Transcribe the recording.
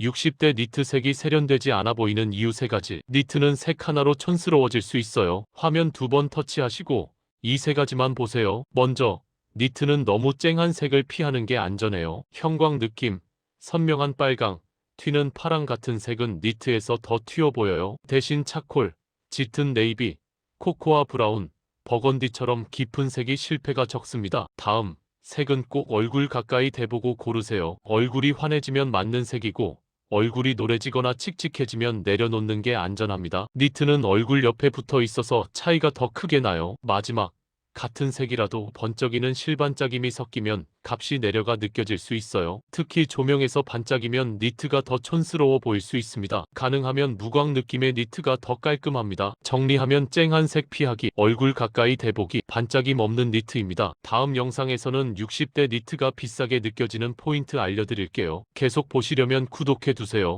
60대 니트 색이 세련되지 않아 보이는 이유 세 가지. 니트는 색 하나로 촌스러워질 수 있어요. 화면 두 번 터치하시고 이 세 가지만 보세요. 먼저 니트는 너무 쨍한 색을 피하는 게 안전해요. 형광 느낌, 선명한 빨강, 튀는 파랑 같은 색은 니트에서 더 튀어 보여요. 대신 차콜, 짙은 네이비, 코코아 브라운, 버건디처럼 깊은 색이 실패가 적습니다. 다음, 색은 꼭 얼굴 가까이 대보고 고르세요. 얼굴이 환해지면 맞는 색이고 얼굴이 노래지거나 칙칙해지면 내려놓는 게 안전합니다. 니트는 얼굴 옆에 붙어 있어서 차이가 더 크게 나요. 마지막, 같은 색이라도 번쩍이는 실반짝임이 섞이면 값이 내려가 느껴질 수 있어요. 특히 조명에서 반짝이면 니트가 더 촌스러워 보일 수 있습니다. 가능하면 무광 느낌의 니트가 더 깔끔합니다. 정리하면 쨍한 색 피하기, 얼굴 가까이 대보기, 반짝임 없는 니트입니다. 다음 영상에서는 60대 니트가 비싸게 느껴지는 포인트 알려드릴게요. 계속 보시려면 구독해두세요.